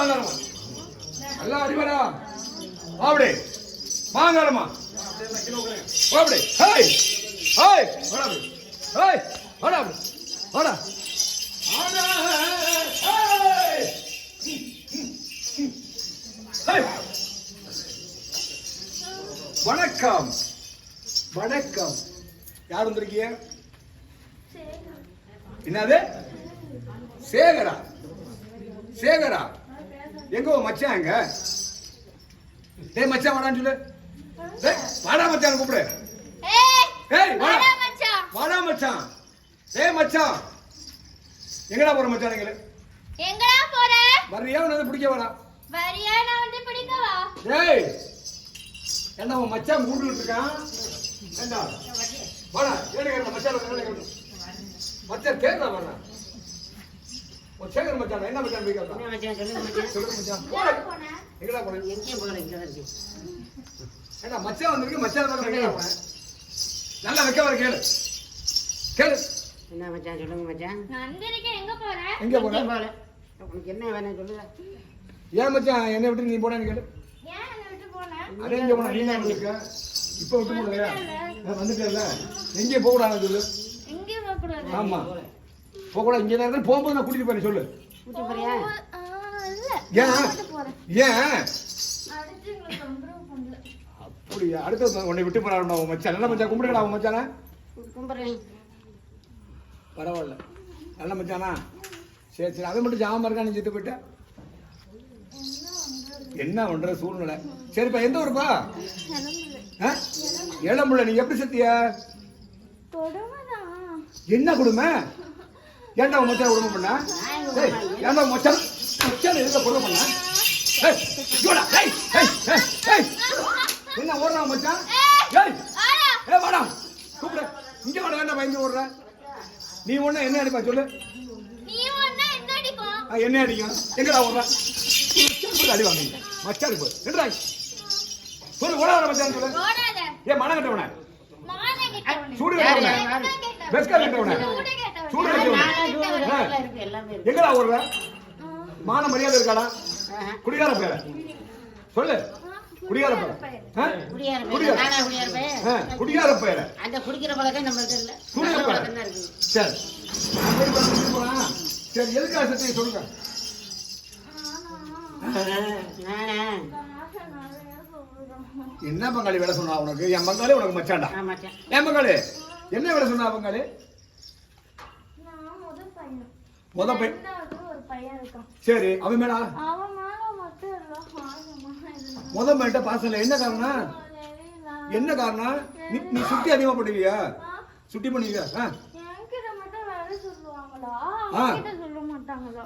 வாங்கலாமா நல்லா அடிவாடா அப்படி வாங்கலாமா அப்படி ஹேய். ஹேய். ஹேய். வாடா. வாடா. வணக்கம். வணக்கம். யார் வந்திருக்கீங்க? என்னது? சேகரா. சேகரா. எங்க மச்சான் எங்க டேய் மச்சான் வாடான்னு சொல்லு. டேய் வாடா மச்சான் கூப்பிடு. ஏய் வாடா. மச்சான். வாடா மச்சான். டேய் மச்சான். எங்கடா போற மச்சான் நீங்க எங்கடா போற? வர்றியா? உனக்கு பிடிக்க வாடா. வரியா நான் வந்து பிடிக்கவா டேய். என்ன உன் மச்சான் கூப்பிட்டு இருக்கான்? ஏண்டா? வாடா ஏடு மச்சான் மச்சான் கேட்கல வாடா. உன் சேகர் மச்சான் என்ன மச்சான் போய் மச்சான், சொல்லுங்க மச்சான். எங்கடா போடா. போன? எங்கடா போறேன் எங்கேயும் போகல, இங்கதான் இருக்கு. மச்சான் வந்திருக்கு மச்சான் பக்கம் எங்கடா போறேன் நல்லா வைக்க வர கேளு. கேளு. என்ன மச்சான், சொல்லுங்க மச்சான். நான் வந்திருக்கேன் எங்க போற? எங்க போற எங்கேயும் போகல. உனக்கு என்ன வேணும் சொல்லுங்க ஏன் மச்சான் என்னை விட்டு நீ போனேன்னு கேளு. ஏன் என்னை விட்டு போன? அதே இங்க போன நீ தான் இருக்க இப்ப விட்டு போனல வந்துட்டேல்ல எங்கேயும் போக கூடாது சொல்லு. எங்கேயும் போக கூடாது ஆமா. போக கூடாது இங்க தான் போகும்போது நான் கூட்டிட்டு போறேன் சொல்லு. கூட்டி போறியா? ஆ, இல்ல. ஏன்? நான் மட்டும் போறேன். ஏன்? அப்படியா? அடுத்த உன்னை விட்டு அவன் மச்சான். நல்ல மச்சான் கும்பிடுடா அவன் மச்சான. பரவாயில்ல. நல்ல மச்சானா? சரி சரி. அதை மட்டும் ஜாம இருக்கா நீ செத்து போயிட்ட. என்ன பண்ற சூழ்நிலை? சரிப்பா எந்த ஊருப்பா? ஆ? இளம்புள்ள நீ எப்படி செத்தியா? என்ன கொடுமை? ஏன்டா மச்சான் கொடுமை பண்ணா? ஏன்டா உன் மச்சான் மச்சான் எதுக்கு கொடுமை பண்ணா? என்ன ஓடுறா மச்சான்? ஏய் ஏய். வாடா. கூப்பிடு. இங்க வாடா ஏன்டா பயந்து ஓடுற? நீ ஒண்ணு என்ன அடிப்பா? சொல்லு. என்ன அடிக்கும்? எங்கடா ஓடுற? அடி வாங்க மச்சான் போய் என்னடா சொல்லு ஓடாத மச்சான் சொல்லு. ஏன் மனம் கட்டவன. சூடு? கட்டவன? பெஸ்கா கட்டவன. எங்கடா ஓடுற மான மரியாதை இருக்காடா. குடிகார பேர. சொல்லு. குடிகார பேர. குடிகார பேர. அந்த குடிக்கிற பழக்கம் நம்மள்ட்ட இல்ல. குடிக்கிற பழக்கம். இருக்கு. சரி. சரி எதுக்காக சத்தியம் சொல்லுங்க? என்ன பங்காளி வேலை சொன்னா உனக்கு? என் பங்காளி உனக்கு மச்சான். என் பங்காளி? என்ன வேலை சொன்னா பங்காளி? முத பையன் சரி அவன் மேடா. முத மேட்ட பாசம் இல்லை. என்ன காரணம்? என்ன காரணம்? நீ சுட்டி அதிகமா பண்ணுவியா சுட்டி பண்ணுவியா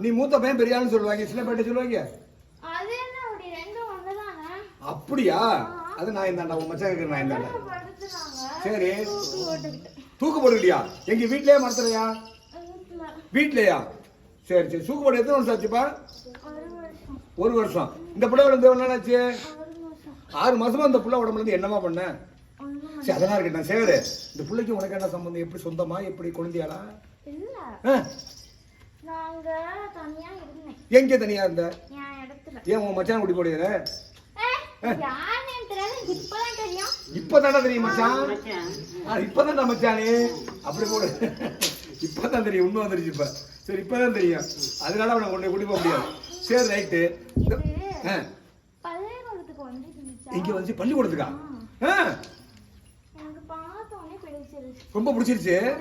நீ மூத்த பையன் பெரிய ஆளுன்னு சொல்லுவாங்க. சில பேர்ட்ட சொல்லுவாங்க அப்படியா? அது நான் இந்தாண்டா உன் மச்சான் இருக்கிற நான் இந்தாண்டா. சரி தூக்கி போட்டுக்கிட்டு தூக்கு போட்டுக்கிட்டியா? எங்க வீட்லயே மறந்துறியா வீட்டுல வீட்லயா? சரி சரி. தூக்கு போட்டு எத்தனை வருஷம் ஆச்சுப்பா ஒரு வருஷம் ஒரு வருஷம். இந்த பிள்ளை ஒரு வருஷம் ஆறு மாசமா இந்த புள்ள உடம்புல இருந்து என்னமா பண்ண? சரி அதெல்லாம் இருக்கட்டும். சேகரு இந்த பிள்ளைக்கு உனக்கு என்ன சம்பந்தம்? எப்படி சொந்தமா? எப்படி இருந்தேன். எங்க தனியா இருந்த? ஏன் உன் மச்சான் குடி எனக்கு இப்பதான் தெரியும். இப்பதானே தெரியும் மச்சான்? இப்பதான் மச்சானே. அப்படி போடு. இப்பதான் தெரியும் உண்மை வந்துருச்சு இப்ப. சரி இப்பதான் தெரியும். அதனால அவனை கொண்டு குடி போக முடியாது. சரி ரைட்டு. இங்க வந்து பள்ளிக்கூடத்துக்கா? ரொம்ப பிடிச்சிருச்சு.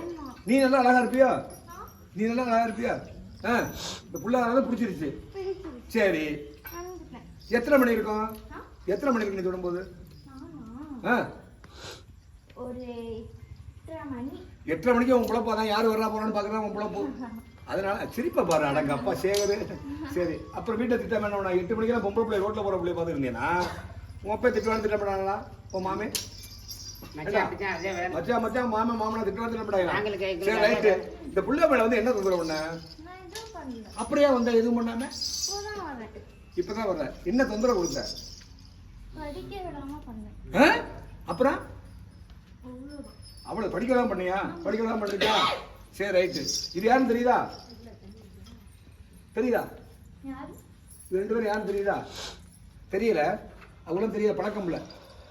நீ நல்லா அழகா இருப்பியா? நீ நல்லா அழகா இருப்பியா? ஆ. இந்த புள்ள பிடிச்சிருச்சு. சரி. எத்தனை மணி இருக்கும்? எத்தனை மணி இருக்கு நீ நானா? ஆ. ஒரு எட்டரை மணி. எட்டரை மணிக்கு உன் பிள்ளை தான் யார் வர்றா போறான்னு பார்க்கறா உன் பிள்ளை அதனால சிரிப்பா பாரு அடங்க அப்பா சேகரு. சரி அப்புறம் வீட்டை திட்டம் என்ன நான் எட்டு மணிக்கெல்லாம் பொம்பளை பிள்ளை ரோட்ல போற பிள்ளைய பார்த்துருந்தேனா உன் அப்பா திட்டம் திட்டப்படாங்களா உன் மாமே? மச்சான், மச்சான், மாமன் மாமனா திட்டம் நாங்களுக்கு எங்களுக்கு சரி ரைட்டு. இந்த பிள்ளை மேல வந்து என்ன தொந்தரவு பண்ண? நான் எதுவும் பண்ணல. அப்படியே வந்த எதுவும் பண்ணாம? இப்போதான் வர்ற. என்ன தொந்தரவு கொடுத்த? படிக்க விடாம பண்ணேன். ஆ? அப்புறம்? அவ்வளோ படிக்கலாம் பண்ணியா? படிக்கலாம் பண்ணிருக்கியா? சரி ரைட்டு இது யாருன்னு தெரியுதா? தெரியுதா? இது ரெண்டு பேரும் யாரும் தெரியுதா? தெரியல. அவங்களும் தெரியல பழக்கம் இல்லை.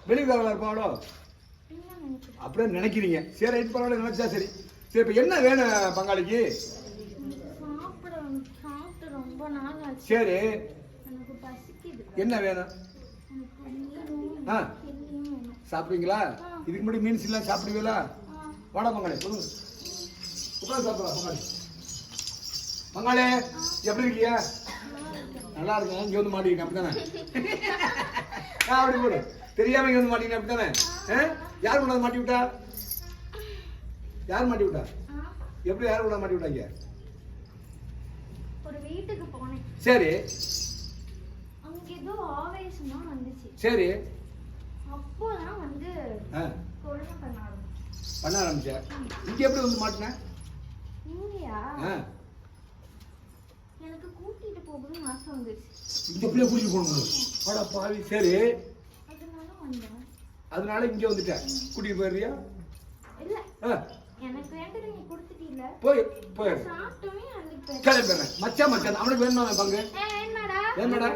வெளியூர்காரங்களா இருப்பாங்களோ அப்படியே நினைக்கிறீங்க. சரி ரைட் பரவாயில்ல நினைச்சா சரி. சரி இப்போ என்ன வேணும் பங்காளிக்கு? சரி. என்ன வேணும்? ஆ. சாப்பிடுவீங்களா? இதுக்கு முன்னாடி மீன்ஸ் எல்லாம் சாப்பிடுவீங்களா? வாடா பங்காளி சொல்லுங்க. உட்காந்து சாப்பிடலாம் பங்காளி. பங்காளி எப்படி இருக்கீங்க நல்லா இருக்கும் இங்க வந்து மாட்டிக்கிட்டேன் அப்படித்தானே? அப்படி போடு. தெரியாம இங்க வந்து மாட்டிக்கிட்டேன் அப்படித்தானே? யார் கொண்டாந்து மாட்டி விட்டா? யார் மாட்டி விட்டா? எப்படி யார் கொண்டாந்து மாட்டி விட்டாங்க? சரி. சரி அப்போதான் வந்து ஆ கொழுமை பண்ண ஆரம்பிச்சு? இங்க எப்படி வந்து ஆ. எனக்கு கூட்டிட்டு போகணும்னு ஆசை வந்துச்சு இந்த பிள்ளை கூட்டிட்டு போகணும் வாடா பாவி. சரி. அதனால இங்க வந்துட்டேன் கூட்டிட்டு போயிடுறியா? இல்ல. ஆ. எனக்கு வேண்டது நீ கொடுத்துட்டீல போய் போய் சாப்பிட்டோமே அன்னைக்கு கிளம்பி மச்சான் மச்சான். அவனுக்கு வேணுமா பங்கு? என்னடா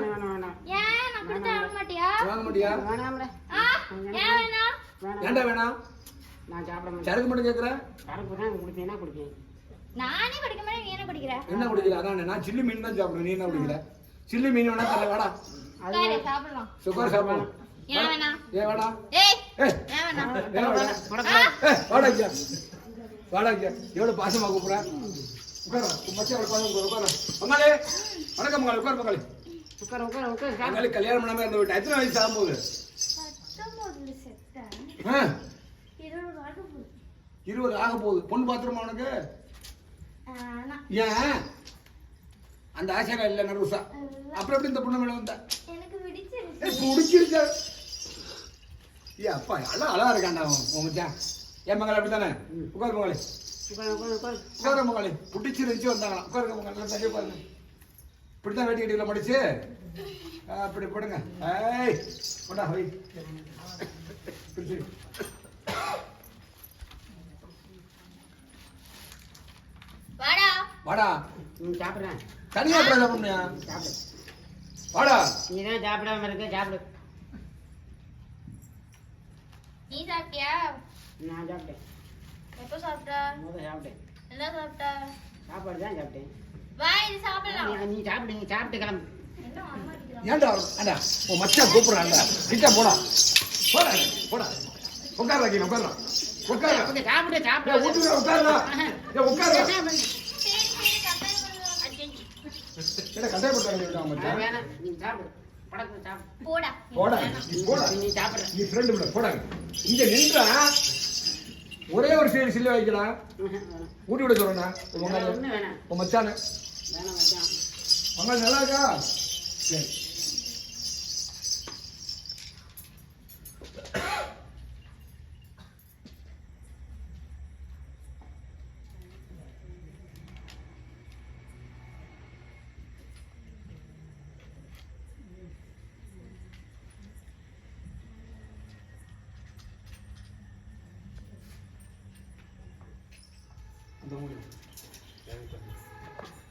ஏன் நான் கொடுத்தா வாங்க மாட்டியா? வாங்க மாட்டியா? வேணாம்ல. ஆ ஏன் வேணாம் வேணாம். ஏன்டா வேணாம்? நான் சாப்பிட மாட்டேன். சரக்கு மட்டும் கேட்குற சரக்கு தான் குடிப்பேன்னா குடிப்பேன். நானே படிக்க மாட்டேன் நீ என்ன படிக்கிற? என்ன குடிக்கிற? அதான் நான் சில்லி மீன் தான் சாப்பிடுவேன். நீ என்ன குடிக்கிற? சில்லி மீன் வேணா தர வாடா. சாப்பிடலாம். சுகர் சாப்பிடலாம். ஏன் ஏய் ஏன் வாடா? ஐயா வாடா. ஐயா எவ்வளவு பாசமா கூப்பிடுற? உட்கார. உட்கார உட்கார. பங்காளி வணக்கம் பங்காளி உட்கார் பங்காளி உட்காரு, உட்காரு, உட்காரு, கல்யாணம் பண்ணாம இருந்த வீட்டு எத்தனை வயசு ஆகும்போது? இருபது ஆகும் போகுது ஆக போகுது பொண்ணு பாத்திரமா உனக்கு? ஏன்? அந்த ஆசையா இல்ல நர்வஸா? அப்புறம் எப்படி இந்த பொண்ணு மேல வந்த? பிடிச்சிருக்க ஏ அப்பா அழகா அழகா இருக்காண்டா உங்கச்சா ஏன் மங்கள அப்படித்தானே? உட்காரு மங்களி உட்காரு, உட்காரு, உட்கார மங்களி பிடிச்சிருந்துச்சு வந்தாங்களா உட்காருங்க மங்களி நல்லா தள்ளி பாருங்க. இப்படித்தான் வேட்டி கட்டியில் மடிச்சு அப்படி போடுங்க ஏய் போடா வை வாடா வாடா நீ சாப்பிடுறா. தனியா சாப்பிடுறியா சாப்பிடு. வாடா நீ தான் சாப்பிடாம இருக்க, சாப்பிடு. நீ சாப்பிட்டியா நான் சாப்பிட்டேன். எப்போ சாப்பிட்ட சாப்பிட்டேன். என்ன சாப்பிட்ட சாப்பாடு தான் சாப்பிட்டேன். வா இது சாப்பிடலாம். நீ- நீ சாப்பிடு, நீ சாப்பிட்டு கிளம்பு. ஏன்டா அடா உன் மச்சான் கூப்பிடுறான்டா. கிட்ட போடா. போடா போடா. உட்கார வைக்கணும் உட்கார. உட்கார சாப்பிடு, சாப்பிடு, வீட்டுல. என்ன போட்டாங்க மச்சான்? நீ சாப்பிடு. படக்கு சாப்பிடு. போடா. போடா நீ போடா. நீ சாப்பிடுற. நீ ஃப்ரெண்டு விட போடா. இங்க நின்றா ஒரே ஒரு சைடு சில்லு வைக்கலாம். ஊட்டி விட சொல்றேன். உன் மச்சானு. வேணாம் மச்சான். மங்காளி நல்லா இருக்கா சரி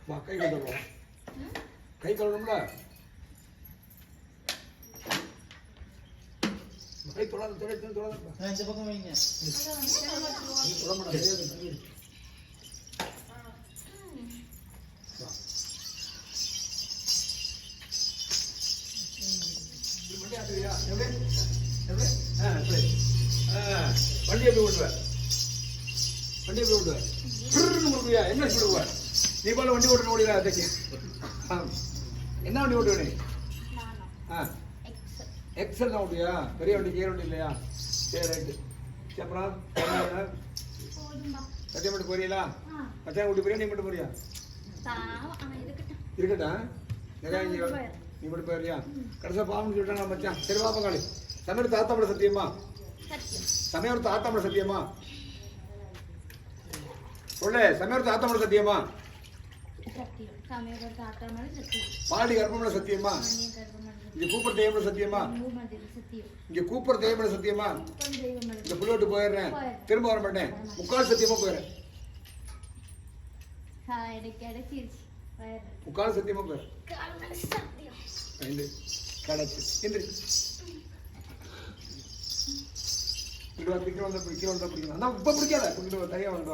வா கை கழுவுறோம் கை கழுவணும்ல? கை தொடாத தொலை தொடாத. இந்த பக்கம் வைங்க. நீ போல வண்டி ஓட்டுற ஓடிடா அதுக்கு ஆ. என்ன வண்டி ஓட்டுவ நீ? ஆ. எக்ஸல் தான் ஓட்டியா பெரிய வண்டி கேர் வண்டி இல்லையா? சரி ரைட்டு. அப்புறம் சத்தியம் மட்டும் போறீங்களா? ஆ மச்சான் கூட்டி போறியா? நீ மட்டும் போறியா? இருக்கட்டா? இருக்கட்டும் நிறையா நீ மட்டும் போறியா? கடைசியா பாவம்னு சொல்லிட்டாங்க மச்சான். சரி வா பங்காளி. சமையல் தாத்தாமட சத்தியமா? சமயம் சமையல் தாத்தாமட சத்தியமா? சொல்லு சமையல் தாத்தாமட சத்தியமா? ஆட்டா மாதிரி சத்தியம். இங்க கூப்பர் தெய்வமட சத்தியமா? இங்க கூப்பர் தெய்வமட சத்தியமா. இந்த புள்ளோட்டு போயிடுறேன். திரும்ப வர மாட்டேன். முக்கால் சத்தியமா போயிடுறேன். முக்கால் சத்தியமா போயிடுறேன். கிடச்சி இங்க வந்து கீழே வந்து பிடிக்கணும் அதான் இப்ப பிடிக்காத. இங்கிட்டு தனியா வந்து.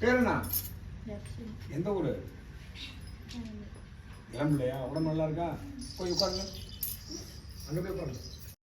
பேர் என்ன? எந்த ஊரு? கிளம்பலையா உடம்பு நல்லா இருக்கா? போய் உட்காருங்க. அங்க போய் உட்காருங்க.